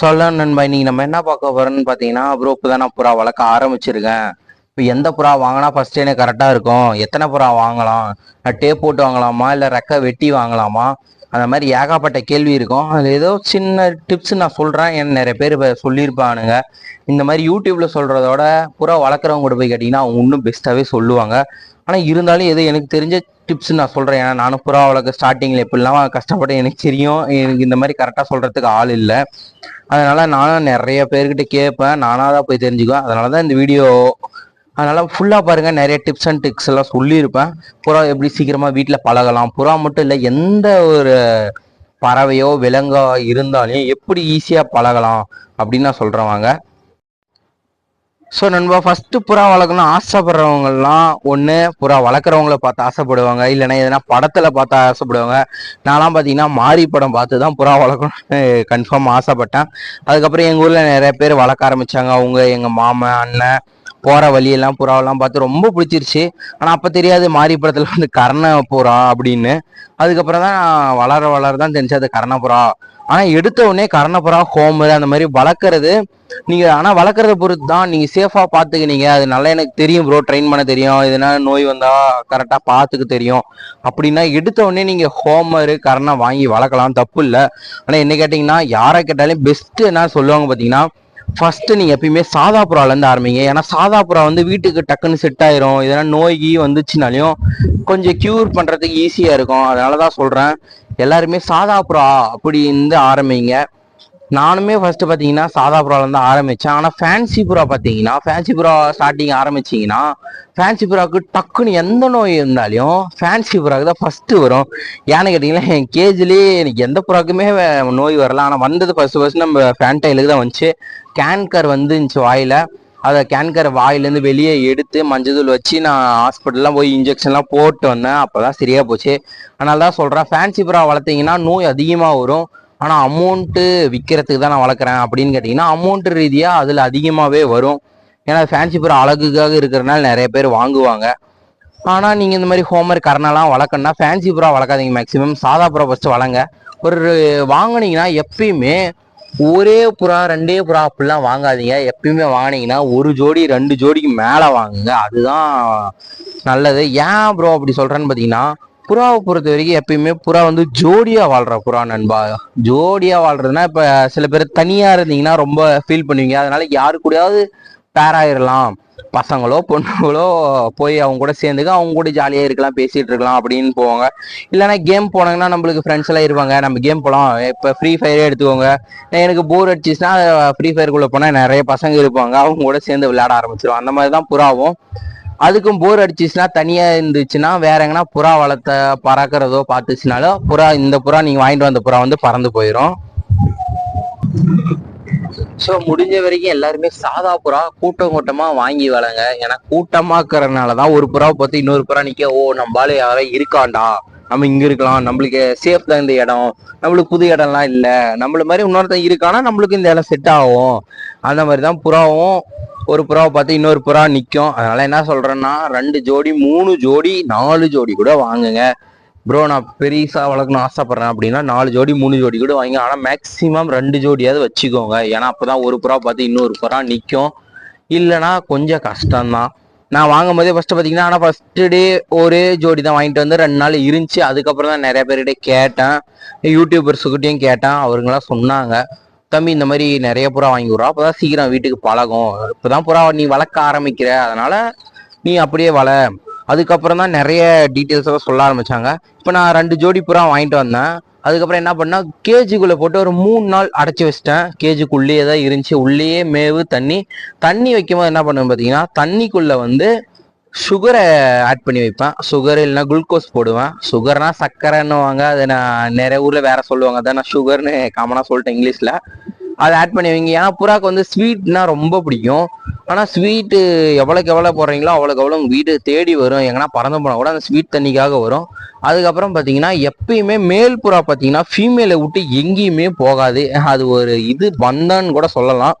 சொல்ல நண்பா இன்னைக்கு நம்ம என்ன பார்க்க போறோம்னு பார்த்தீங்கன்னா ப்ரோ இப்போ தான் நான் புறா வளர்க்க ஆரம்பிச்சிருக்கேன். இப்போ எந்த புறா வாங்கினா ஃபர்ஸ்ட் எனக்கு கரெக்டாக இருக்கும்? எத்தனை புறா வாங்கலாம்? நான் டேப் போட்டு வாங்கலாமா? இல்லை ரெக்கை வெட்டி வாங்கலாமா? அந்த மாதிரி ஏகப்பட்ட கேள்வி இருக்கும். அதில் ஏதோ சின்ன டிப்ஸ் நான் சொல்கிறேன் என் நிறைய பேர் இப்போ சொல்லியிருப்பானுங்க. இந்த மாதிரி யூடியூப்பில் சொல்கிறதோட புறா வளர்க்குறவங்க கூட போய் கேட்டிங்கன்னா அவங்க இன்னும் பெஸ்ட்டாகவே சொல்லுவாங்க. ஆனால் இருந்தாலும் எது எனக்கு தெரிஞ்ச டிப்ஸ் நான் சொல்கிறேன் ஏன்னா நானும் புறா வளர்க்க ஸ்டார்டிங்கில் எப்படிலாம் கஷ்டப்பட்டு எனக்கு தெரியும். எனக்கு இந்த மாதிரி கரெக்டாக சொல்கிறதுக்கு ஆள் இல்லை. அதனால் நானும் நிறைய பேர்கிட்ட கேட்பேன். நானாக தான் போய் தெரிஞ்சுக்குவேன். அதனால தான் இந்த வீடியோ அதனால் ஃபுல்லாக பாருங்க நிறைய டிப்ஸ் அண்ட் ட்ரிக்ஸ் எல்லாம் சொல்லியிருப்பேன். புறா எப்படி சீக்கிரமாக வீட்டில் பழகலாம். புறா மட்டும் இல்லை எந்த ஒரு பறவையோ விலங்கோ இருந்தாலும் எப்படி ஈஸியாக பழகலாம் அப்படின்னு நான் சொல்கிறேன் வாங்க. ஸோ நண்பா ஃபஸ்ட்டு புறா வளர்க்கணும் ஆசைப்படுறவங்கலாம் ஒன்று புறா வளர்க்குறவங்கள பார்த்து ஆசைப்படுவாங்க. இல்லைன்னா எதனா படத்தில் பார்த்து ஆசைப்படுவாங்க. நான்லாம் பார்த்தீங்கன்னா மாரி படம் பார்த்து தான் புறா வளர்க்கணும்னு கன்ஃபார்ம் ஆசைப்பட்டேன். அதுக்கப்புறம் எங்கள் ஊரில் நிறைய பேர் வளர்க்க ஆரம்பித்தாங்க அவங்க எங்கள் மாமன் அண்ணன் போகிற வழியெல்லாம் புறாவெல்லாம் பார்த்து ரொம்ப பிடிச்சிருச்சு. ஆனால் அப்போ தெரியாது மாரி படத்தில் வந்து கர்ண புறா அப்படின்னு. அதுக்கப்புறம் தான் வளர வளர தான் தெரிஞ்சு அது கர்ண புறா. ஆனால் எடுத்த உடனே கரணப்புறா ஹோமர் அந்த மாதிரி வளர்க்குறது நீங்கள் ஆனால் வளர்க்குறத பொறுத்து தான் நீங்கள் சேஃபாக பார்த்துக்கினீங்க அது நல்லா எனக்கு தெரியும் ப்ரோ ட்ரெயின் பண்ண தெரியும். எதனா நோய் வந்தால் கரெக்டாக பார்த்துக்க தெரியும். அப்படின்னா எடுத்த உடனே நீங்கள் ஹோமரு கரணை வாங்கி வளர்க்கலாம். தப்பு இல்லை. ஆனால் என்ன கேட்டிங்கன்னா யாரை கேட்டாலும் பெஸ்ட்டு என்ன சொல்லுவாங்க பார்த்தீங்கன்னா ஃபஸ்ட்டு நீங்கள் எப்பயுமே சாதா ஆரம்பிங்க. ஏன்னா சாதா புறா வந்து வீட்டுக்கு டக்குன்னு செட் ஆயிரும். இதெல்லாம் நோய்கி வந்துச்சுனாலையும் கொஞ்சம் க்யூர் பண்ணுறதுக்கு ஈஸியாக இருக்கும். அதனாலதான் சொல்கிறேன் எல்லாருமே சாதா புறா அப்படின்னு ஆரம்பிங்க. நானுமே ஃபர்ஸ்ட் பார்த்தீங்கன்னா சாதா புறால இருந்து ஆரம்பிச்சேன். ஆனால் ஃபேன்சி புறா பார்த்தீங்கன்னா ஃபேன்சி புறா ஸ்டார்டிங் ஆரம்பிச்சிங்கன்னா ஃபேன்சி புறாவுக்கு டக்குன்னு எந்த நோய் இருந்தாலும் ஃபேன்சி புறாவுக்கு தான் ஃபஸ்ட்டு வரும். ஏன்னு கேட்டிங்கன்னா என் கேஜிலேயே எனக்கு எந்த புறாக்குமே நோய் வரல. ஆனால் வந்தது ஃபஸ்ட்டு ஃபஸ்ட் நம்ம ஃபேன்டைலுக்கு தான் வந்துச்சு. கேன்கர் வந்துருந்துச்சு வாயில். அதை கேன்கர் வாயிலேருந்து வெளியே எடுத்து மஞ்சள் வச்சு நான் ஹாஸ்பிட்டல்லாம் போய் இன்ஜெக்ஷன்லாம் போட்டு வந்தேன். அப்போ தான் சரியாக போச்சு. அதனால தான் சொல்கிறேன் ஃபேன்சி புறா வளர்த்தீங்கன்னா நோய் அதிகமாக வரும். ஆனால் அமௌண்ட்டு விற்கிறதுக்கு தான் நான் வளர்க்குறேன் அப்படின்னு கேட்டிங்கன்னா அமௌண்ட்டு ரீதியாக அதில் அதிகமாகவே வரும். ஏன்னா ஃபேன்சி புறா அழகுக்காக இருக்கிறனால நிறைய பேர் வாங்குவாங்க. ஆனால் நீங்கள் இந்த மாதிரி ஹோமர் கரணெல்லாம் வளர்க்கணும்னா ஃபேன்சி புறா வளர்க்காதீங்க. மேக்ஸிமம் சாதா புறா ஃபஸ்ட்டு வளங்க ஒரு வாங்கினீங்கன்னா எப்பயுமே ஒரே புறா ரெண்டே புறா அப்படிலாம் வாங்காதீங்க. எப்பயுமே வாங்கினீங்கன்னா ஒரு ஜோடி ரெண்டு ஜோடிக்கு மேலே வாங்குங்க. அதுதான் நல்லது. ஏன் ப்ரோ அப்படி சொல்கிறேன்னு பார்த்தீங்கன்னா புறாவை பொறுத்த வரைக்கும் எப்பயுமே புறா வந்து ஜோடியாக வாழ்கிற புறா நண்பா. ஜோடியாக வாழ்கிறதுனா இப்போ சில பேர் தனியாக இருந்தீங்கன்னா ரொம்ப ஃபீல் பண்ணுவீங்க. அதனால யாரு கூடயாவது பேர் பசங்களோ பொண்ணுங்களோ போய் அவங்க கூட சேர்ந்துக்க அவங்க கூட ஜாலியாக இருக்கலாம் பேசிகிட்டு இருக்கலாம் அப்படின்னு போவாங்க. இல்லைன்னா கேம் போனாங்கன்னா நம்மளுக்கு ஃப்ரெண்ட்ஸ் எல்லாம் இருப்பாங்க. நம்ம கேம் போகலாம் இப்போ ஃப்ரீ ஃபயரே எடுத்துக்கோங்க. எனக்கு போர் அடிச்சிச்சுன்னா ஃப்ரீ ஃபயருக்குள்ளே போனால் நிறைய பசங்க இருப்பாங்க. அவங்க கூட சேர்ந்து விளையாட ஆரம்பிச்சிடும் அந்த மாதிரி தான் புறாவும். அதுக்கும் போர் அடிச்சிச்சுன்னா தனியாக இருந்துச்சுன்னா வேற எங்கன்னா புறா வளர்த்த பறக்கிறதோ பார்த்துச்சுனாலும் புறா இந்த புறா நீங்கள் வாங்கிட்டு வந்த புறா வந்து பறந்து போயிடும் ஸோ முடிஞ்ச வரைக்கும் எல்லாருமே சாதா புறா கூட்டம் கூட்டமாக வாங்கி வளங்க. ஏன்னா கூட்டமாக்குறதுனால தான் ஒரு புறாவை பார்த்து இன்னொரு புறா நிற்க ஓ நம்மளால யாரும் இருக்காண்டா. நம்ம இங்கே இருக்கலாம் நம்மளுக்கு சேஃப் தான் இந்த இடம். நம்மளுக்கு புது இடம்லாம் இல்லை. நம்மள மாதிரி இன்னொருத்தன் இருக்கானா நம்மளுக்கு இந்த இடம் செட் ஆகும். அந்த மாதிரி தான் புறாவும் ஒரு புறாவை பார்த்து இன்னொரு புறா நிற்கும் அதனால என்ன சொல்கிறேன்னா ரெண்டு ஜோடி மூணு ஜோடி நாலு ஜோடி கூட வாங்குங்க. ப்ரோ நான் பெரிசா வளர்க்கணும் ஆசைப்பட்றேன் அப்படின்னா நாலு ஜோடி மூணு ஜோடி கூட வாங்கி ஆனால் மேக்சிமம் ரெண்டு ஜோடியாவது வச்சுக்கோங்க. ஏன்னா அப்பதான் ஒரு புறா பார்த்து இன்னொரு புறா நிற்கும் இல்லைன்னா கொஞ்சம் கஷ்டம்தான். நான் வாங்கும் போதே ஃபர்ஸ்ட் பார்த்தீங்கன்னா ஆனால் ஃபர்ஸ்ட் டே ஒரே ஜோடி தான் வாங்கிட்டு வந்து ரெண்டு நாள் இருந்துச்சு. அதுக்கப்புறம் தான் நிறைய பேர்கிட்ட கேட்டேன். யூடியூபர்ஸுக்கிட்டையும் கேட்டேன். அவருங்களாம் சொன்னாங்க. தம்பி இந்த மாதிரி நிறைய புறா வாங்கி விட்றோம் அப்பதான் சீக்கிரம் வீட்டுக்கு பழகும். இப்பதான் புறா நீ வளர்க்க ஆரம்பிக்கிற. அதனால நீ அப்படியே வள. அதுக்கப்புறம் தான் நிறைய டீட்டெயில்ஸாக சொல்ல ஆரம்பித்தாங்க இப்போ நான் ரெண்டு ஜோடி புறா வாங்கிட்டு வந்தேன். அதுக்கப்புறம் என்ன பண்ணால் கேஜிக்குள்ளே போட்டு ஒரு மூணு நாள் அடைச்சி வச்சிட்டேன். கேஜிக்குள்ளேயே தான் இருந்துச்சு. உள்ளேயே மேவு தண்ணி. தண்ணி வைக்கும்போது என்ன பண்ணுவேன் பார்த்தீங்கன்னா தண்ணிக்குள்ளே வந்து சுகரை ஆட் பண்ணி வைப்பேன். சுகர் இல்லைன்னா குளுக்கோஸ் போடுவேன். சுகர்னா சர்க்கரைன்னுவாங்க. அதை நான் நிறைய ஊரில் வேற சொல்லுவாங்க. அதான் நான் சுகர்னு காமனாக சொல்லிட்டேன் இங்கிலீஷில். அதை ஆட் பண்ணி வைங்க. ஏன்னா புறாக்கு வந்து ஸ்வீட்னா ரொம்ப பிடிக்கும். ஆனால் ஸ்வீட்டு எவ்வளோக்கு எவ்வளோ போடுறீங்களோ அவ்வளோக்கு எவ்வளோ வீடு தேடி வரும். எங்கன்னா பறந்து போனால் கூட அந்த ஸ்வீட் தண்ணிக்காக வரும். அதுக்கப்புறம் பார்த்தீங்கன்னா எப்பயுமே மேல் புறா பார்த்தீங்கன்னா ஃபீமேலை விட்டு எங்கேயுமே போகாது. அது ஒரு இது பந்தன்னு கூட சொல்லலாம்.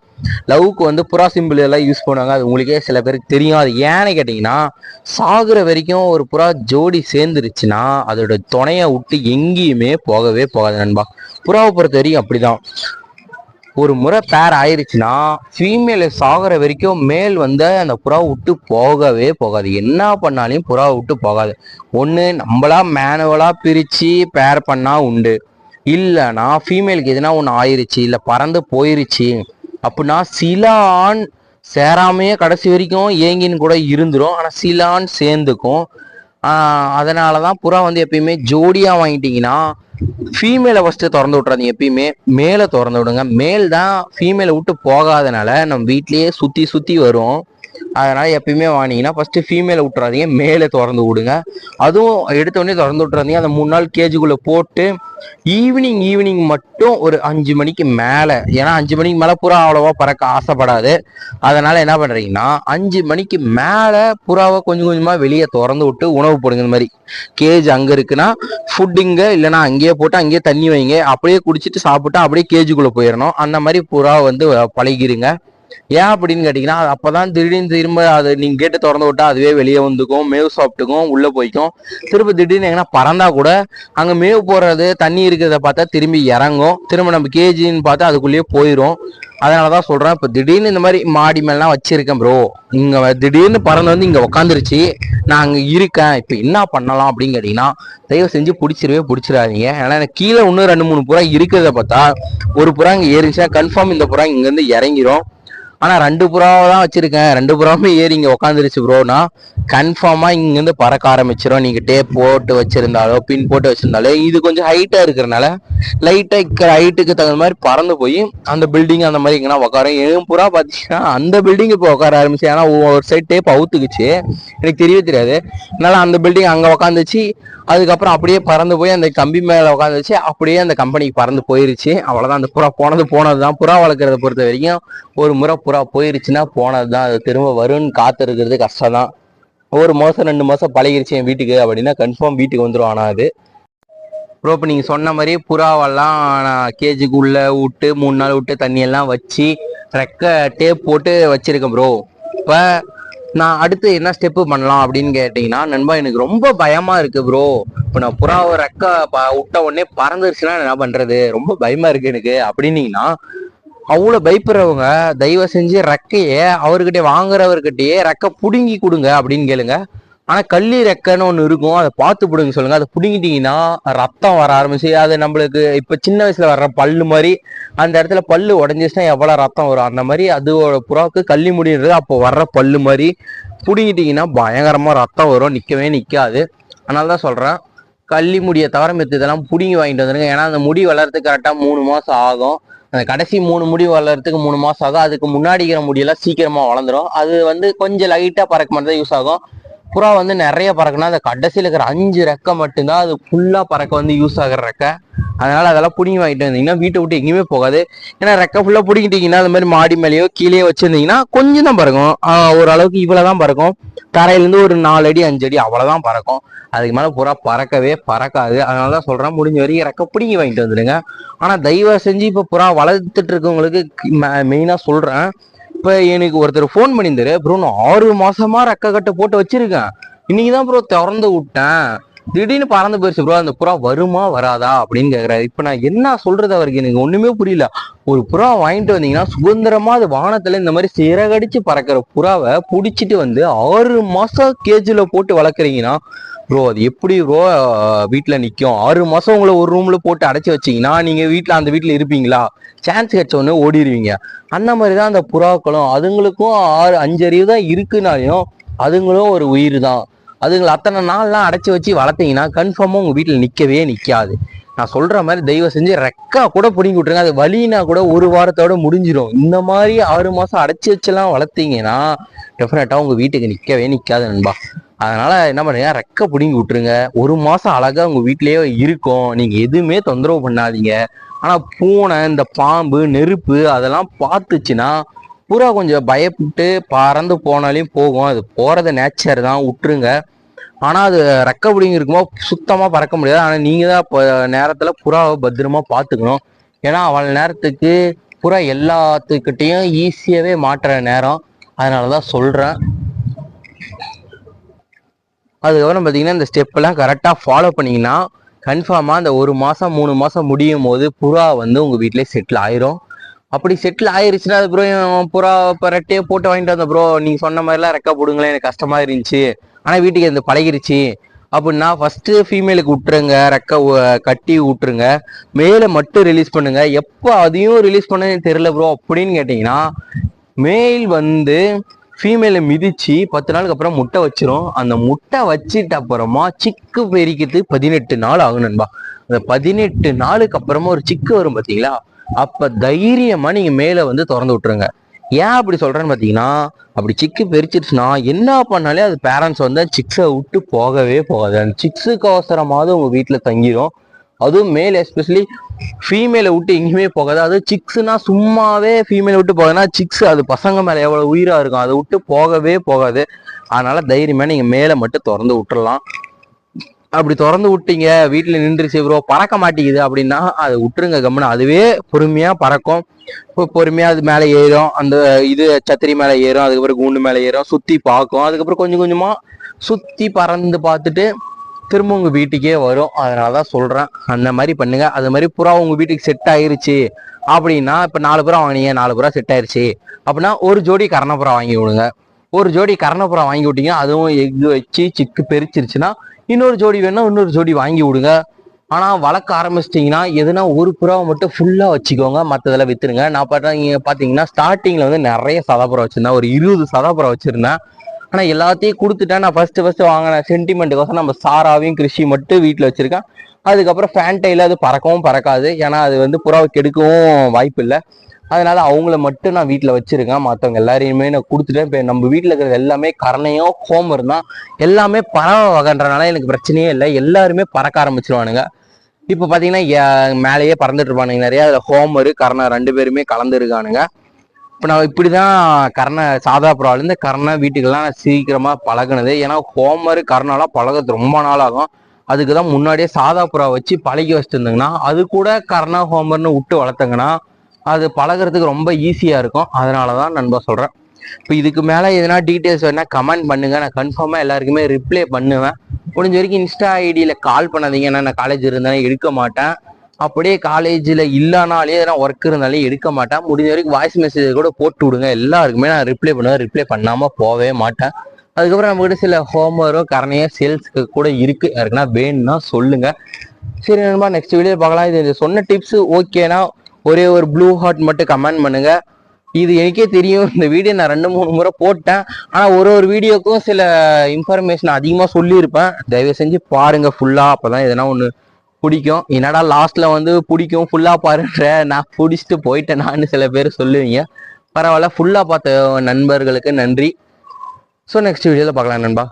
லவ்க்கு வந்து புறா சிம்பிள் எல்லாம் யூஸ் பண்ணுவாங்க. அது உங்களுக்கே சில பேருக்கு தெரியும். அது ஏன்னு கேட்டிங்கன்னா சாகுற வரைக்கும் ஒரு புறா ஜோடி சேர்ந்துருச்சுன்னா அதோட துணையை விட்டு எங்கேயுமே போகவே போகாது நண்பா. புறாவை பொறுத்த வரைக்கும் அப்படிதான். ஒரு முறை பேர் ஆயிருச்சுன்னா ஃபீமேல் சாகிற வரைக்கும் மேல் வந்து அந்த புறாவை விட்டு போகவே போகாது. என்ன பண்ணாலையும் புறாவை விட்டு போகாது. ஒன்று நம்மளா மேனுவலாக பிரித்து பேர் பண்ணால் உண்டு. இல்லைனா ஃபீமேலுக்கு எதுனா ஒன்று ஆயிருச்சு இல்லை பறந்து போயிருச்சு அப்படின்னா சில ஆண் சேராமையே கடைசி வரைக்கும் ஏங்கின்னு கூட இருந்துரும். ஆனால் சில ஆண் சேர்ந்துக்கும். அதனால தான் புறா வந்து எப்பயுமே ஜோடியாக வாங்கிட்டீங்கன்னா ஃபீமேலை ஃபஸ்ட்டு திறந்து விட்றாதீங்க எப்பயுமே. மேலே திறந்து விடுங்க. மேல் தான் ஃபீமேலை விட்டு போகாதனால நம்ம வீட்லேயே சுற்றி சுற்றி வரும். அதனால எப்பயுமே வாங்கினீங்கன்னா ஃபர்ஸ்ட் ஃபீமேலை விட்டுறாதீங்க மேலே திறந்து விடுங்க. அதுவும் எடுத்தோடனே திறந்து விட்டுறாதீங்க. அந்த மூணு நாள் கேஜுக்குள்ள போட்டு ஈவினிங் ஈவினிங் மட்டும் ஒரு அஞ்சு மணிக்கு மேலே. ஏன்னா அஞ்சு மணிக்கு மேலே புறா அவ்வளோவா பறக்க ஆசைப்படாது. அதனால என்ன பண்ணுறீங்கன்னா அஞ்சு மணிக்கு மேலே புறாவை கொஞ்சம் கொஞ்சமாக வெளியே திறந்து விட்டு உணவு போடுங்க. இந்த மாதிரி கேஜ் அங்கே இருக்குன்னா ஃபுட்டிங்க இல்லைன்னா அங்கேயே போட்டு அங்கேயே தண்ணி வைங்க. அப்படியே குடிச்சிட்டு சாப்பிட்டு அப்படியே கேஜுக்குள்ளே போயிடணும். அந்த மாதிரி புறா வந்து பழகிருங்க. ஏன் அப்படின்னு கேட்டீங்கன்னா அது அப்பதான் திடீர்னு திரும்ப அது நீங்க கேட்டு திறந்து விட்டா அதுவே வெளியே வந்துக்கும் மேவு சாப்பிட்டுக்கும் உள்ள போய்க்கும். திரும்ப திடீர்னு எங்கன்னா பறந்தா கூட அங்க மேவு போடுறது தண்ணி இருக்கிறத பார்த்தா திரும்பி இறங்கும். திரும்ப நம்ம கேஜின்னு பார்த்தா அதுக்குள்ளேயே போயிடும் அதனாலதான் சொல்றேன் இப்ப திடீர்னு இந்த மாதிரி மாடி மேலாம் வச்சிருக்கேன் ப்ரோ இங்க திடீர்னு பறந்து வந்து இங்க உக்காந்துருச்சு. நான் அங்க இருக்கேன். இப்ப என்ன பண்ணலாம் அப்படின்னு கேட்டீங்கன்னா தயவு செஞ்சு பிடிச்சிருவே பிடிச்சிடாதீங்க. ஏன்னா எனக்கு கீழே இன்னும் ரெண்டு மூணு புறா இருக்கிறத பார்த்தா ஒரு புறா இங்க ஏறிச்சா கன்ஃபார்ம் இந்த புறா இங்க இருந்து இறங்கிரும். ஆனா ரெண்டு புறாவை தான் வச்சிருக்கேன். ரெண்டு புறாவுமே ஏறி இங்க உட்காந்துருச்சு ப்ரோனா கன்ஃபார்மா இங்க இருந்து பறக்க ஆரம்பிச்சிடும் நீங்க டேப் போட்டு வச்சிருந்தாலோ பின் போட்டு வச்சிருந்தாலோ இது கொஞ்சம் ஹைட்டா இருக்கிறனால லைட்டா இருக்கிற ஹைட்டுக்கு தகுந்த மாதிரி பறந்து போய் அந்த பில்டிங் அந்த மாதிரி இங்கன்னா உட்காரும் என் புறா பாத்தீங்கன்னா அந்த பில்டிங் இப்போ உட்கார ஆரம்பிச்சு ஏன்னா ஒரு சைடு டேப் அவுத்துக்குச்சு. எனக்கு தெரியவே தெரியாது. அதனால அந்த பில்டிங் அங்க உட்காந்துச்சு அதுக்கப்புறம் அப்படியே பறந்து போய் அந்த கம்பி மேல உட்காந்துச்சு அப்படியே அந்த கம்பெனிக்கு பறந்து போயிருச்சு. அவ்வளவுதான். அந்த புறா போனது போனதுதான். புறா வளர்க்கறத பொறுத்த வரைக்கும் ஒரு முறை புறா போயிருச்சுன்னா போனது தான் அது திரும்ப வரும்னு காத்து இருக்கிறது கஷ்டம் தான் ஒரு மாதம் ரெண்டு மாதம் பழகிருச்சு என் வீட்டுக்கு அப்படின்னா கன்ஃபார்ம் வீட்டுக்கு வந்துரும். அது ப்ரோ இப்போ நீங்கள் சொன்ன மாதிரி புறாவெல்லாம் நான் கேஜுக்குள்ளே விட்டு மூணு நாள் விட்டு தண்ணியெல்லாம் வச்சு ரெக்க டேப் போட்டு வச்சுருக்கேன் ப்ரோ இப்போ நான் அடுத்து என்ன ஸ்டெப்பு பண்ணலாம் அப்படின்னு கேட்டிங்கன்னா நண்பா எனக்கு ரொம்ப பயமாக இருக்குது ப்ரோ இப்போ நான் புறாவை ரெக்க ப- விட்ட உடனே பறந்துருச்சுன்னா என்ன பண்ணுறது ரொம்ப பயமாக இருக்குது எனக்கு. அப்படின்னீங்கன்னா அவ்வளோ பயப்படுறவங்க தயவு செஞ்சு ரெக்கையை அவர்கிட்ட வாங்குறவர்கிட்டயே ரெக்கை பிடுங்கி கொடுங்க அப்படின்னு கேளுங்க. ஆனால் கள்ளி ரெக்கைன்னு ஒன்று இருக்கும் அதை பார்த்து பிடுங்க சொல்லுங்கள் அதை பிடுங்கிட்டீங்கன்னா ரத்தம் வர ஆரம்பிச்சு அது நம்மளுக்கு இப்போ சின்ன வயசில் வர்ற பல்லு மாதிரி அந்த இடத்துல பல்லு உடஞ்சிச்சுன்னா எவ்வளோ ரத்தம் வரும்? அந்த மாதிரி அதோட புறாவுக்கு கள்ளி முடின்றது அப்போ வர்ற பல்லு மாதிரி பிடுங்கிட்டிங்கன்னா பயங்கரமாக ரத்தம் வரும் நிற்கவே நிற்காது அதனால தான் சொல்கிறேன் கள்ளி முடியை தவிர மித்த இதெல்லாம் பிடுங்கி வாங்கிட்டு வந்துருங்க. ஏன்னா அந்த முடி வளர்றதுக்கு கரெக்டாக மூணு மாதம் ஆகும். அந்த கடைசி மூணு முடி வளர்றதுக்கு மூணு மாசம் ஆகும். அதுக்கு முன்னாடி இருக்கிற முடியெல்லாம் சீக்கிரமா வளர்ந்துரும். அது வந்து கொஞ்சம் லைட்டா பறக்க மட்டும் தான் யூஸ் ஆகும். புறா வந்து நிறைய பறக்குன்னா அந்த கடைசியில் இருக்கிற அஞ்சு ரெக்கை மட்டும்தான் அது ஃபுல்லாக பறக்க வந்து யூஸ் ஆகுற ரெக்கை. அதனால அதெல்லாம் பிடிங்கி வாங்கிட்டு வந்தீங்கன்னா வீட்டை விட்டு எங்கேயுமே போகாது. ஏன்னா ரெக்கை ஃபுல்லாக பிடிங்கிட்டீங்கன்னா அந்த மாதிரி மாடி மேலேயோ கீழேயோ வச்சிருந்தீங்கன்னா கொஞ்சம் தான் பறக்கும். ஓரளவுக்கு இவ்வளோ தான் பறக்கும். தரையிலேருந்து ஒரு நாலு அடி அஞ்சு அடி அவ்வளோதான் பறக்கும். அதுக்கு மேலே புறா பறக்கவே பறக்காது. அதனால தான் சொல்கிறேன் முடிஞ்ச வரைக்கும் ரெக்க பிடிங்கி வாங்கிட்டு வந்துடுங்க. ஆனால் தயவு செஞ்சு இப்போ புறா வளர்த்துட்டு இருக்கவங்களுக்கு மெயினாக சொல்கிறேன் இப்ப எனக்கு ஒருத்தர் ஃபோன் பண்ணியிருந்தாரு. ப்ரோ நான் ஆறு மாசமா ரெக்க கட்டை போட்டு வச்சிருக்கேன். இன்னைக்கு தான் ப்ரோ திறந்து விட்டேன். திடீர்னு பறந்து போயிருச்சு ப்ரோ அந்த புறா வருமா வராதா? அப்படின்னு கேக்குறாரு. இப்ப நான் என்ன சொல்றது அவருக்கு? எனக்கு ஒண்ணுமே புரியல. ஒரு புறா வாங்கிட்டு வந்தீங்கன்னா சுதந்திரமா அது வானத்துல இந்த மாதிரி சிறகடிச்சு பறக்கிற புறாவை புடிச்சிட்டு வந்து ஆறு மாசம் கேஜில போட்டு வளர்க்குறீங்கன்னா ப்ரோ அது எப்படி ப்ரோ வீட்டில் நிற்கும் ஆறு மாதம் உங்களை ஒரு ரூமில் போட்டு அடைச்சி வச்சிங்கன்னா நீங்கள் வீட்டில் அந்த வீட்டில் இருப்பீங்களா? சான்ஸ் கிடைச்ச உடனே ஓடிடுவீங்க அந்த மாதிரி தான் அந்த புறாக்களும் அதுங்களுக்கும் ஆறு அஞ்சு அறிவு தான் இருக்குனாலையும் அதுங்களும் ஒரு உயிர் தான். அதுங்களை அத்தனை நாள்லாம் அடைச்சி வச்சு வளர்த்தீங்கன்னா கன்ஃபார்மாக உங்கள் வீட்டில் நிற்கவே நிற்காது நான் சொல்ற மாதிரி தயவு செஞ்சு ரெக்கா கூட பிடிங்கி விட்டுருங்க. அது வலினா கூட ஒரு வாரத்தோட முடிஞ்சிடும் இந்த மாதிரி ஆறு மாசம் அடைச்சி வச்செல்லாம் வளர்த்தீங்கன்னா டெஃபினட்டா உங்க வீட்டுக்கு நிக்கவே நிக்காது நண்பா. அதனால என்ன பண்ணுங்க ரெக்க பிடிங்கி விட்டுருங்க. ஒரு மாசம் அழகா உங்க வீட்லயே இருக்கும். நீங்க எதுவுமே தொந்தரவு பண்ணாதீங்க. ஆனா பூனை இந்த பாம்பு நெருப்பு அதெல்லாம் பார்த்துச்சுன்னா புறா கொஞ்சம் பயப்பட்டு பறந்து போனாலையும் போகும். அது போறது நேச்சர் தான். விட்டுருங்க. ஆனால் அது ரெக்க பிடிங்கி சுத்தமாக பறக்க முடியாது. ஆனால் நீங்கள் தான் இப்போ நேரத்தில் புறாவை பத்திரமா பார்த்துக்கணும். ஏன்னா அவள் நேரத்துக்கு புறா எல்லாத்துக்கிட்டேயும் ஈஸியாகவே மாட்டுற நேரம். அதனாலதான் சொல்கிறேன் அதுக்கப்புறம் பார்த்தீங்கன்னா இந்த ஸ்டெப்பெல்லாம் கரெக்டாக ஃபாலோ பண்ணிங்கன்னா கன்ஃபார்மாக அந்த ஒரு மாதம் மூணு மாதம் முடியும் போது புறா வந்து உங்கள் வீட்டிலே செட்டில் ஆயிரும். அப்படி செட்டில் ஆயிருச்சுன்னா அது ப்ரோ புறா இப்போ ரெட்டையே போட்டு வாங்கிட்டு வந்த ப்ரோ நீங்கள் சொன்ன மாதிரிலாம் ரெக்கா போடுங்களேன் எனக்கு கஷ்டமா இருந்துச்சு. ஆனால் வீட்டுக்கு இந்த பழகிருச்சு. அப்படின்னா ஃபஸ்ட்டு ஃபீமேலுக்கு விட்டுருங்க ரெக்க கட்டி விட்டுருங்க மேலே மட்டும் ரிலீஸ் பண்ணுங்க. எப்போ அதையும் ரிலீஸ் பண்ணனு தெரியல ப்ரோ அப்படின்னு கேட்டிங்கன்னா மேல் வந்து ஃபீமேலை மிதித்து பத்து நாளுக்கு அப்புறம் முட்டை வச்சிரும். அந்த முட்டை வச்சிட்ட அப்புறமா சிக்கு பெருக்கிட்டு பதினெட்டு நாள் ஆகும் நண்பா. அந்த பதினெட்டு நாளுக்கு அப்புறமா ஒரு சிக்கு வரும் பார்த்தீங்களா அப்போ தைரியமாக நீங்கள் மேலே வந்து திறந்து விட்டுருங்க. ஏன் அப்படி சொல்கிறேன்னு பார்த்தீங்கன்னா அப்படி சிக்கு பிரிச்சிருச்சுன்னா என்ன பண்ணாலே அது பேரண்ட்ஸ் வந்து சிக்ஸை விட்டு போகவே போகாது. அந்த சிக்ஸுக்கு அவசரமாவது உங்கள் வீட்டில் தங்கிரும். அதுவும் மேல் எஸ்பெஷலி ஃபீமேலை விட்டு எங்கேயுமே போகாது. அது சிக்ஸ்னா சும்மாவே ஃபீமேலை விட்டு போகாதுன்னா சிக்ஸ் அது பசங்க மேலே எவ்வளோ உயிராக இருக்கும் அதை விட்டு போகவே போகாது. அதனால் தைரியமாக நீங்கள் மேலே மட்டும் திறந்து விட்டுறலாம். அப்படி திறந்து விட்டீங்க வீட்டுல நின்றுச்சு ப்ரோ பறக்க மாட்டேங்குது அப்படின்னா அதை விட்டுருங்க கம்முன்னு அதுவே பொறுமையா பறக்கும். இப்போ பொறுமையா அது மேலே ஏறும். அந்த இது சத்திரி மேலே ஏறும் அதுக்கப்புறம் கூண்டு மேலே ஏறும் சுத்தி பார்க்கும். அதுக்கப்புறம் கொஞ்சம் கொஞ்சமா சுத்தி பறந்து பார்த்துட்டு திரும்ப உங்க வீட்டுக்கே வரும். அதனாலதான் சொல்றேன். அந்த மாதிரி பண்ணுங்க. அது மாதிரி புறா உங்க வீட்டுக்கு செட் ஆயிருச்சு அப்படின்னா இப்ப நாலு புறா வாங்கினீங்க நாலு புறா செட் ஆயிருச்சு அப்படின்னா ஒரு ஜோடி கரணப்புறா வாங்கி விடுங்க. ஒரு ஜோடி கரணப்புறா வாங்கி விட்டீங்க அதுவும் எக் வச்சு சிக்கு பெரிச்சிருச்சுன்னா இன்னொரு ஜோடி வேணா இன்னொரு ஜோடி வாங்கி விடுங்க. ஆனால் வளர்க்க ஆரம்பிச்சிட்டிங்கன்னா எதுனா ஒரு புறாவை மட்டும் ஃபுல்லாக வச்சுக்கோங்க. மற்றதெல்லாம் விற்றுருங்க நான் பார்த்தா இங்கே பார்த்தீங்கன்னா ஸ்டார்டிங்கில் வந்து நிறைய சதாபுரம் வச்சுருந்தேன். ஒரு இருபது சதாபுரம் வச்சுருந்தேன். ஆனால் எல்லாத்தையும் கொடுத்துட்டேன் நான் ஃபஸ்ட்டு ஃபஸ்ட்டு வாங்கின சென்டிமெண்ட்டுக்கோசம் நம்ம சாராவையும் கிருஷி மட்டும் வீட்டில் வச்சுருக்கேன். அதுக்கப்புறம் ஃபேன்டையில் அது பறக்கவும் பறக்காது. ஏன்னா அது வந்து புறாவை கெடுக்கவும் வாய்ப்பு இல்லை அதனால அவங்கள மட்டும் நான் வீட்டில் வச்சிருக்கேன். மற்றவங்க எல்லாரையுமே நான் கொடுத்துட்டேன். இப்போ நம்ம வீட்டில் இருக்கிறது எல்லாமே கரணையும் ஹோமர் தான். எல்லாமே பறவை வகைன்றனால எனக்கு பிரச்சனையே இல்லை. எல்லாருமே பறக்க ஆரம்பிச்சிருவானுங்க. இப்போ பார்த்தீங்கன்னா ஏ- மேலேயே பறந்துட்டு இருப்பானுங்க நிறையா. அதில் ஹோமரு கர்ணா ரெண்டு பேருமே கலந்துருக்கானுங்க இப்போ நான் இப்படி தான் கர்ண சாதா புறாலேருந்து கர்ண வீட்டுக்கெல்லாம் நான் சீக்கிரமாக பழகுனது. ஏன்னா ஹோமரு கர்ணாலாம் பழகிறது ரொம்ப நாள் ஆகும். அதுக்கு தான் முன்னாடியே சாதா புறா வச்சு பழகி வச்சுட்டு அது கூட கர்ணா ஹோமர்னு விட்டு வளர்த்தங்கன்னா அது பழகுறதுக்கு ரொம்ப ஈஸியாக இருக்கும். அதனால தான் நண்பா சொல்கிறேன் இப்போ இதுக்கு மேலே எதனா டீட்டெயில்ஸ் வேணால் கமெண்ட் பண்ணுங்கள் நான் கன்ஃபார்மாக எல்லாருக்குமே ரிப்ளை பண்ணுவேன். முடிஞ்ச வரைக்கும் இன்ஸ்டா ஐடியில் கால் பண்ணாதீங்க. ஏன்னா நான் காலேஜ் இருந்தாலும் எடுக்க மாட்டேன். அப்படியே காலேஜில் இல்லைனாலே எதனா ஒர்க் இருந்தாலே எடுக்க மாட்டேன். முடிஞ்ச வரைக்கும் வாய்ஸ் மெசேஜ் கூட போட்டு விடுங்க. எல்லாருக்குமே நான் ரிப்ளை பண்ணுவேன். ரிப்ளை பண்ணாமல் போகவே மாட்டேன். அதுக்கப்புறம் நம்மகிட்ட சில ஹோம்ஒர்க்கோ கரணையோ சேல்ஸ்க்கு கூட இருக்கு. யாருக்குன்னா வேணும்னா சொல்லுங்க. சரி நண்பா நெக்ஸ்ட் வீடியோ பார்க்கலாம். இது இது சொன்ன டிப்ஸ் ஓகேனா ஒரே ஒரு ப்ளூ ஹார்ட் மட்டும் கமெண்ட் பண்ணுங்க. இது எனக்கே தெரியும். இந்த வீடியோ நான் ரெண்டு மூணு முறை போட்டேன். ஆனால் ஒரு ஒரு வீடியோக்கும் சில இன்ஃபர்மேஷன் அதிகமாக சொல்லியிருப்பேன். தயவு செஞ்சு பாருங்க அப்போ தான் எதனா ஒன்று பிடிக்கும். என்னடா லாஸ்ட்ல வந்து பிடிக்கும் ஃபுல்லாக பாருன்ற. நான் பிடிச்சிட்டு போயிட்டேன். நான் சில பேர் சொல்லுவீங்க. பரவாயில்ல ஃபுல்லாக பார்த்த நண்பர்களுக்கு நன்றி. ஸோ நெக்ஸ்ட் வீடியோவில் பார்க்கலாம் நண்பா.